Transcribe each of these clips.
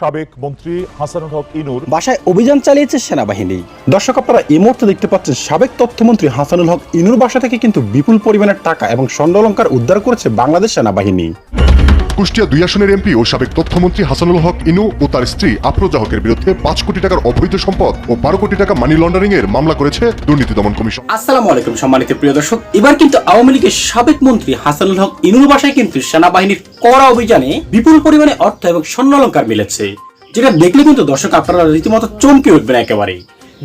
সাবেক মন্ত্রী হাসানুল হক ইনুর। বাসায় অভিযান চালিয়েছে সেনাবাহিনী। দর্শক, আপনারা এই মুহূর্তে দেখতে পাচ্ছেন সাবেক তথ্যমন্ত্রী হাসানুল হক ইনুর বাসা থেকে কিন্তু বিপুল পরিমাণের টাকা এবং স্বর্ণলঙ্কার উদ্ধার করেছে বাংলাদেশ সেনাবাহিনী। কুষ্টিয়া দুই আসনের এমপি ও সাবেক তথ্যমন্ত্রী হাসানুল হক ইনু ও তার স্ত্রী আফরোজা হকের বিরুদ্ধে পাঁচ কোটি টাকার অবৈধ সম্পদ ও বারো কোটি টাকা মানি লন্ডারিং এর মামলা করেছে দুর্নীতি দমন কমিশন। আসসালামু আলাইকুম সম্মানিত প্রিয় দর্শক। এবার কিন্তু আওয়ামী লীগের সাবেক মন্ত্রী হাসানুল হক ইনুর বাসায় কিন্তু সেনাবাহিনীর কড়া অভিযানে বিপুল পরিমাণে অর্থ এবং স্বর্ণালঙ্কার মিলেছে, যেটা দেখলে কিন্তু দর্শক আপনারা রীতিমতো চমকে উঠবেন একেবারে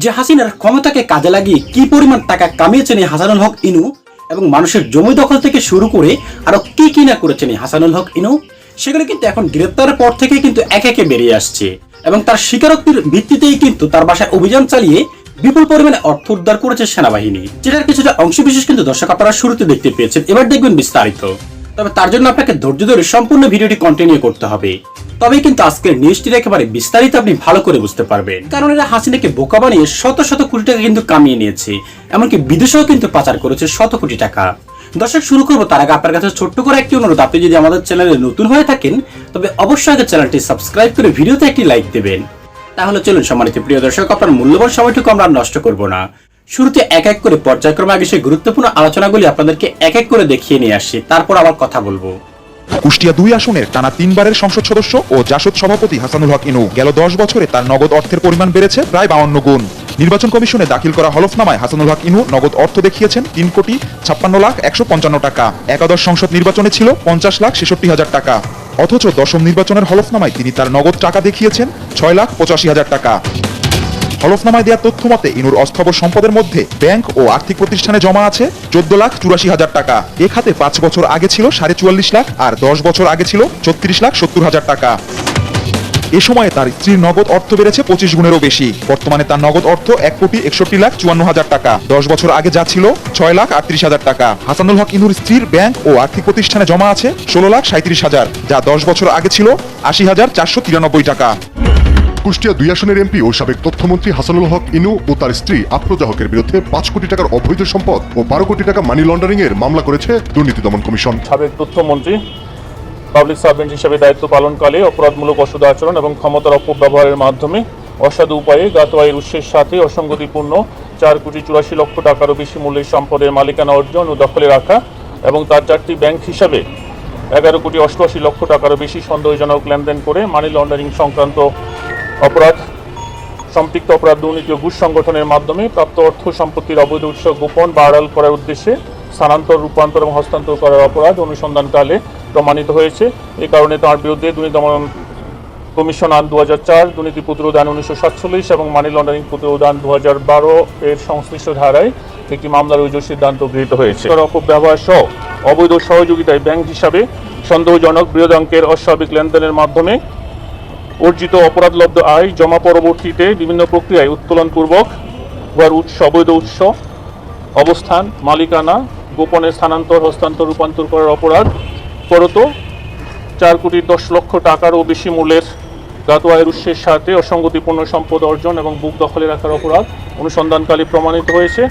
যে হাসিনার ক্ষমতাকে কাজে লাগিয়ে কি পরিমাণ টাকা কামিয়েছেন এই হাসানুল হক ইনু এবং মানুষের জমি দখল থেকে শুরু করে আরও কি কি না করেছেন এই হাসানুল হক, ইনু? সেগুলো কিন্তু এখন গ্রেপ্তারের পর থেকে কিন্তু একে একে বেরিয়ে আসছে। এবং তার স্বীকারোক্তির ভিত্তিতেই কিন্তু তার বাসায় অভিযান চালিয়ে বিপুল পরিমাণে অর্থ উদ্ধার করেছে সেনাবাহিনী। যেটার কিছুটা অংশবিশেষ কিন্তু দর্শক আপনারা শুরুতে দেখতে পেয়েছেন। এবার দেখবেন বিস্তারিত। তবে তার জন্য আপনাকে ধৈর্য ধরে সম্পূর্ণ ভিডিওটি কন্টিনিউ করতে হবে। তবেই কিন্তু আজকের নিউজটির একেবারে বিস্তারিত আপনি ভালো করে বুঝতে পারবেন। কারণ এরা হাসিনাকে বোকা বানিয়ে শত শত কোটি টাকা কিন্তু কামিয়ে নিয়েছে। এমনকি বিদেশেও কিন্তু পাচার করেছে শত কোটি টাকা। দর্শক, শুরু করব তার আগে আপনার কাছে ছোট্ট করে একটি অনুরোধ। আপনি যদি আমাদের চ্যানেলে নতুন হয়ে থাকেন, তবে অবশ্যই আগে চ্যানেলটি সাবস্ক্রাইব করে ভিডিওতে একটি লাইক দেবেন। তাহলে চলুন সম্মানিত প্রিয় দর্শক, আপনার মূল্যবান সময়টুকু আমরা নষ্ট করব না। শুরুতে এক এক করে পর্যায়ক্রমে আগে সেই গুরুত্বপূর্ণ আলোচনাগুলি আপনাদেরকে এক এক করে দেখিয়ে নিয়ে আসছি তারপর আবার কথা বলব। কুষ্টিয়া দুই আসনের টানা তিনবারের সংসদ সদস্য ও জাসদ সভাপতি হাসানুল হক ইনু গেল দশ বছরে তার নগদ অর্থের পরিমাণ বেড়েছে প্রায় বাউন্ন গুণ। নির্বাচন কমিশনে দাখিল করা হলফনামায় হাসানুল হক ইনু নগদ অর্থ দেখিয়েছেন তিন কোটি ছাপ্পান্ন লাখ একশো পঞ্চান্ন টাকা। একাদশ সংসদ নির্বাচনে ছিল পঞ্চাশ লাখ ছেষট্টি হাজার টাকা। অথচ দশম নির্বাচনের হলফনামায় তিনি তার নগদ টাকা দেখিয়েছেন ছয় লাখ পঁচাশি হাজার টাকা। হলফনামায় দেওয়া তথ্য মতে, ইনুর অস্থাবর সম্পদের মধ্যে ব্যাংক ও আর্থিক প্রতিষ্ঠানে জমা আছে চোদ্দ লাখ চুরাশি হাজার টাকা। এ খাতে পাঁচ বছর আগে ছিল সাড়ে চুয়াল্লিশ লাখ আর দশ বছর আগে ছিল ছত্রিশ লাখ সত্তর হাজার টাকা। এ সময়ে তার স্ত্রীর নগদ অর্থ বেড়েছে পঁচিশ গুণেরও বেশি। বর্তমানে তার নগদ অর্থ এক কোটি একষট্টি লাখ চুয়ান্ন হাজার টাকা। দশ বছর আগে যা ছিল ছয় লাখ আটত্রিশ হাজার টাকা। হাসানুল হক ইনুর স্ত্রীর ব্যাংক ও আর্থিক প্রতিষ্ঠানে জমা আছে ষোলো লাখ সাঁত্রিশ হাজার, যা দশ বছর আগে ছিল আশি হাজার চারশো তিরানব্বই টাকা। কুষ্টিয়া দুই আসনের এমপি ও সাবেক তথ্যমন্ত্রী হাসানুল হক ইনু ও তার স্ত্রী আফরোজা হকের বিরুদ্ধে পাঁচ কোটি টাকার অবৈধ সম্পদ ও বারো কোটি টাকা মানি লন্ডারিং এর মামলা করেছে দুর্নীতি দমন কমিশন। সাবেক তথ্যমন্ত্রী, পাবলিক সার্ভেন্ট হিসেবে দায়িত্ব পালনকালে অপরাধমূলক অসুদ আচরণ এবং ক্ষমতার অপব্যবহারের মাধ্যমে অসাধু উপায়ে জ্ঞাত আয়ের উৎসের সাথে অসঙ্গতিপূর্ণ চার কোটি চুরাশি লক্ষ টাকারও বেশি মূল্যের সম্পদের মালিকানা অর্জন ও দখলে রাখা এবং তার চারটি ব্যাংক হিসাবে এগারো কোটি অষ্টআশি লক্ষ টাকারও বেশি সন্দেহজনক লেনদেন করে মানি লন্ডারিং সংক্রান্ত অপরাধ, সম্পৃক্ত অপরাধ দুর্নীতি ও ঘুষ সংগঠনের মাধ্যমে প্রাপ্ত অর্থ সম্পত্তির অবৈধ উৎস গোপন বা আড়াল করার উদ্দেশ্যে স্থানান্তর, রূপান্তর এবং হস্তান্তর করার অপরাধ অনুসন্ধানকালে প্রমাণিত হয়েছে। এ কারণে তার বিরুদ্ধে দুর্নীতি দমন কমিশন আইন দু হাজার চার, দুর্নীতি প্রতিরোধ উনিশশো সাতচল্লিশ এবং মানি লন্ডারিং প্রতিরোধ আইন দু হাজার বারো এর সংশ্লিষ্ট ধারায় একটি মামলার অভিযোগ সিদ্ধান্ত গৃহীত হয়েছে। অপব্যবহার সহ অবৈধ সহযোগিতায় ব্যাংক হিসাবে সন্দেহজনক বৃহৎ অঙ্কের অস্বাভাবিক লেনদেনের মাধ্যমে অর্জিত অপরাধলব্ধ আয় জমা পরবর্তীতে বিভিন্ন প্রক্রিয়ায় উত্তোলনপূর্বক উহার উৎস অবৈধ উৎস, অবস্থান, মালিকানা, গোপনে স্থানান্তর, হস্তান্তর, রূপান্তর করার অপরাধ, পরত চার কোটি দশ লক্ষ টাকারও বেশি মূল্যের জ্ঞাত আয়ের উৎসের সাথে অসঙ্গতিপূর্ণ সম্পদ অর্জন এবং বুক দখলে রাখার অপরাধ অনুসন্ধানকালে প্রমাণিত হয়েছে।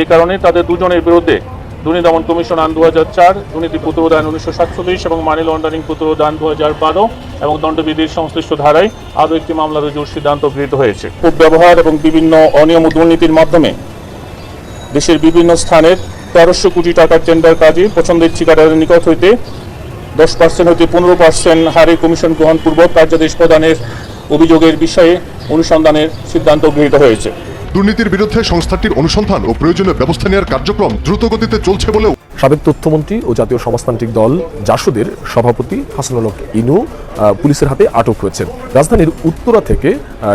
এই কারণে তাদের দুজনের বিরুদ্ধে দুর্নীতি দমন কমিশন আইন দু হাজার চার, দুর্নীতি আইন উনিশশো সাতচল্লিশ এবং মানি লন্ডারিং প্রতিরোধ আইন দু হাজার বারো এবং দণ্ডবিধির সংশ্লিষ্ট ধারায় আরও একটি মামলা রুজুর সিদ্ধান্ত গৃহীত হয়েছে। খুব ব্যবহার এবং বিভিন্ন অনিয়ম ও দুর্নীতির মাধ্যমে দেশের বিভিন্ন স্থানের তেরোশো কোটি টাকার টেন্ডার কাজে পছন্দের ঠিকাদারের নিকট হইতে দশ পার্সেন্ট হইতে পনেরো পার্সেন্ট হারে কমিশন গ্রহণপূর্বক কার্যাদেশ প্রদানের অভিযোগের বিষয়ে অনুসন্ধানের সিদ্ধান্ত গৃহীত হয়েছে। দুর্নীতির বিরুদ্ধে সংস্থাটির অনুসন্ধান ও প্রয়োজনীয় ব্যবস্থা নেওয়ার কার্যক্রম দ্রুত গতিতে চলছে বলেও সাবেক তথ্যমন্ত্রী ও জাতীয় সমাজতান্ত্রিক দল জাসদের সভাপতি হাসানুল ইনু পুলিশের হাতে আটক হয়েছেন রাজধানীর উত্তরা থেকে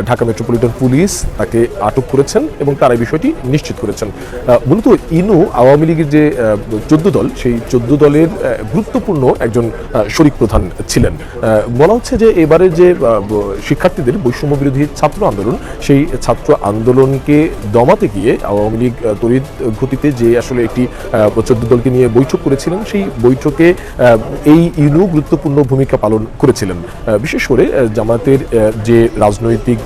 ঢাকা মেট্রোপলিটন পুলিশ তাকে আটক করেছেন এবং তারা এই বিষয়টি নিশ্চিত করেছেন। মূলত ইনু আওয়ামী লীগের যে চোদ্দ দল, সেই চোদ্দ দলের গুরুত্বপূর্ণ একজন শরিক প্রধান ছিলেন। বলা হচ্ছে যে এবারে যে শিক্ষার্থীদের বৈষম্য বিরোধী ছাত্র আন্দোলন, সেই ছাত্র আন্দোলনকে দমাতে গিয়ে আওয়ামী লীগ তড়িৎ গতিতে যে আসলে একটি চোদ্দ দলকে নিয়ে বৈঠক করেছিলেন, সেই বৈঠকে এই ইনু গুরুত্বপূর্ণ ভূমিকা পালন করেছিলেন। ছিলেন আহ, বিশেষ করে আহ, জামায়াতের যে রাজনৈতিক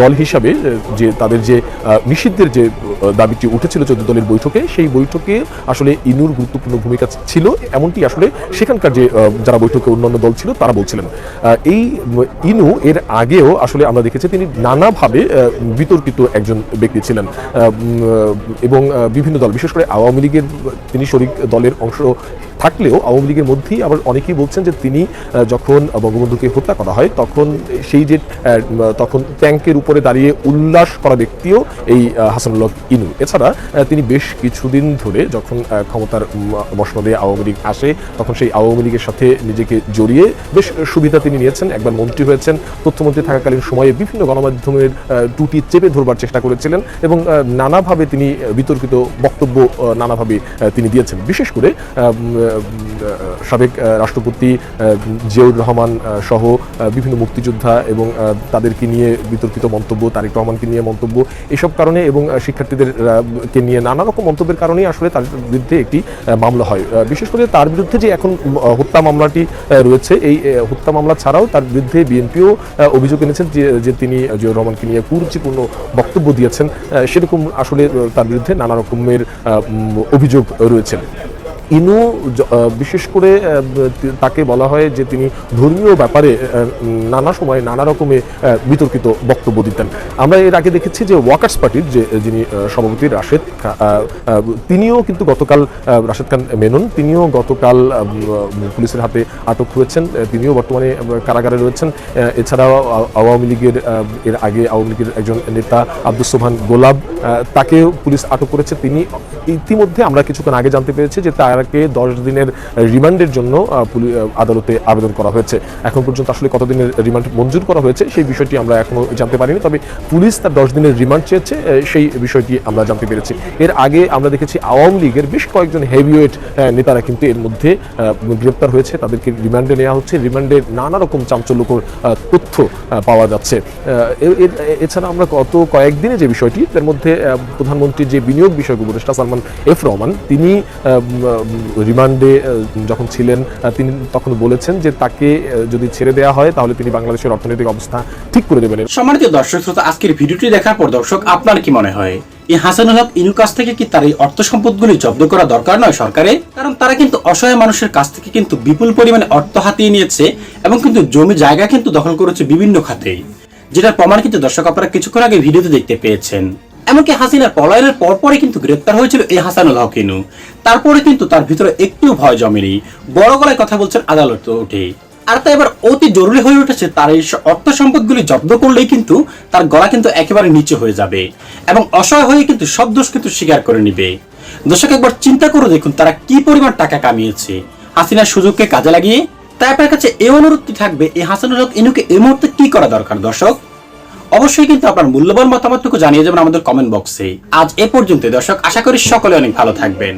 দল হিসাবে যে তাদের যে নিষিদ্ধের যে দাবিটি উঠেছিল চোদ্দ দলের বৈঠকে সেই বৈঠকে আসলে ইনুর গুরুত্বপূর্ণ ভূমিকা ছিল। এমনটি আসলে সেখানকার যে যারা বৈঠকে অন্যান্য দল ছিল তারা বলছিলেন। এই ইনু এর আগেও আসলে আমরা দেখেছি তিনি নানাভাবে বিতর্কিত একজন ব্যক্তি ছিলেন। এবং বিভিন্ন দল বিশেষ করে আওয়ামী লীগের তিনি শরিক দলের অংশ থাকলেও আওয়ামী লীগের মধ্যেই আবার অনেকেই বলছেন যে তিনি যখন বঙ্গবন্ধুকে হত্যা করা হয়, তখন সেই যে তখন ট্যাঙ্কের উপরে দাঁড়িয়ে উল্লাস করা ব্যক্তিও এই হাসানুল্লাহ ইনু। এছাড়া তিনি বেশ কিছুদিন ধরে যখন ক্ষমতার মসনদে আওয়ামী লীগ আসে, তখন সেই আওয়ামী লীগের সাথে নিজেকে জড়িয়ে বেশ সুবিধা তিনি নিয়েছেন। একবার মন্ত্রী হয়েছেন, তথ্যমন্ত্রী থাকাকালীন সময়ে বিভিন্ন গণমাধ্যমের টুটি চেপে ধরবার চেষ্টা করেছিলেন এবং নানাভাবে তিনি বিতর্কিত বক্তব্য নানাভাবে তিনি দিয়েছেন। বিশেষ করে সাবেক রাষ্ট্রপতি জিয়াউর রহমান সহ বিভিন্ন মুক্তিযোদ্ধা এবং তাদেরকে নিয়ে বিতর্কিত মন্তব্য, তারেক রহমানকে নিয়ে মন্তব্য, এসব কারণে এবং শিক্ষার্থীদের কে নিয়ে নানা রকম মন্তব্যের কারণেই আসলে তার বিরুদ্ধে একটি মামলা হয়। বিশেষ করে তার বিরুদ্ধে যে এখন হত্যা মামলাটি রয়েছে, এই হত্যা মামলা ছাড়াও তার বিরুদ্ধে বিএনপিও অভিযোগ এনেছেন যে তিনি জিয়াউর রহমানকে নিয়ে কুরুচিপূর্ণ বক্তব্য দিয়েছেন সেরকম আসলে তার বিরুদ্ধে নানা রকমের অভিযোগ রয়েছে। ইনু বিশেষ করে তাকে বলা হয় যে তিনি ধর্মীয় ব্যাপারে নানা সময় নানা রকমের বিতর্কিত বক্তব্য দিতেন। আমরা এর আগে দেখেছি যে ওয়াকার্স পার্টির যে, যিনি সভাপতি রাশেদ তিনিও কিন্তু গতকাল রাশেদ খান মেনন, তিনিও গতকাল পুলিশের হাতে আটক হয়েছেন তিনিও বর্তমানে কারাগারে রয়েছেন। এছাড়াও আওয়ামী লীগের এর আগে আওয়ামী লীগের একজন নেতা আব্দুল সোহান গোলাব তাকেও পুলিশ আটক করেছে। তিনি, ইতিমধ্যে আমরা কিছুক্ষণ আগে জানতে পেরেছি যে তাকে দশ দিনের রিমান্ডের জন্য আদালতে আবেদন করা হয়েছে। এখন পর্যন্ত আসলে কতদিনের রিমান্ড মঞ্জুর করা হয়েছে সেই বিষয়টি আমরা এখনও জানতে পারিনি তবে পুলিশ তার দশ দিনের রিমান্ড চেয়েছে সেই বিষয়টি আমরা জানতে পেরেছি। এর আগে আমরা দেখেছি আওয়ামী লীগের বেশ কয়েকজন হেভিওয়েট নেতারা কিন্তু এর মধ্যে গ্রেপ্তার হয়েছে। তাদেরকে রিমান্ডে নেওয়া হচ্ছে। রিমান্ডে নানা রকম চাঞ্চল্যকর তথ্য পাওয়া যাচ্ছে। এছাড়া আমরা গত কয়েকদিনে যে বিষয়টি তার মধ্যে আহ, প্রধানমন্ত্রীর যে বিনিয়োগ বিষয়ক উপদেষ্টা সালমান এফ রহমান তিনি রিমান্ডে যখন ছিলেন তিনি তখন বলেছেন যে তাকে যদি ছেড়ে দেওয়া হয়, তাহলে তিনি বাংলাদেশের অর্থনৈতিক অবস্থা ঠিক করে দেবেন। সম্মানিত দর্শক শ্রোতা, আজকের ভিডিওটি দেখার পর দর্শক, আপনার কি মনে হয়? এই হাসানুল হক ইনুর কাছ থেকে কি তার এই অর্থ সম্পদগুলি জব্দ করা দরকার নয় সরকারে? কারণ তারা কিন্তু অসহায় মানুষের কাছ থেকে কিন্তু বিপুল পরিমাণে অর্থ হাতিয়ে নিয়েছে এবং কিন্তু জমি জায়গা কিন্তু দখল করেছে বিভিন্ন খাতে। যেটার প্রমাণ কিন্তু দর্শক, আপনারা কিছুক্ষণ আগে ভিডিওতে দেখতে পেয়েছেন। এমনকি হাসিনার পলায়নের পরপরই কিন্তু গ্রেপ্তার হয়েছিল এই হাসানুল হক ইনু তারপরে কিন্তু তার ভিতরে একটুও ভয় জমেনি। বড় গলায় কথা বলছেন আদালত উঠে আর তাই এবার অতি জরুরি হয়ে উঠেছে, তার এই অর্থ সম্পদগুলি জব্দ করলেই কিন্তু তার গলা কিন্তু একেবারে নিচে হয়ে যাবে এবং অসহায় হয়ে কিন্তু সব দোষ কিন্তু স্বীকার করে নিবে। দর্শক, একবার চিন্তা করে দেখুন তারা কি পরিমাণ টাকা কামিয়েছে। হাসিনার সুযোগকে কাজে লাগিয়ে তাই আপনার কাছে এই অনুরোধটি থাকবে, এই হাসানুল হক ইনুকে এই মুহূর্তে কি করা দরকার দর্শক? অবশ্যই কিন্তু আপনার মূল্যবান মতামতটুকু জানিয়ে যাবেন আমাদের কমেন্ট বক্সে আজ এ পর্যন্ত দর্শক, আশা করি সকলে অনেক ভালো থাকবেন।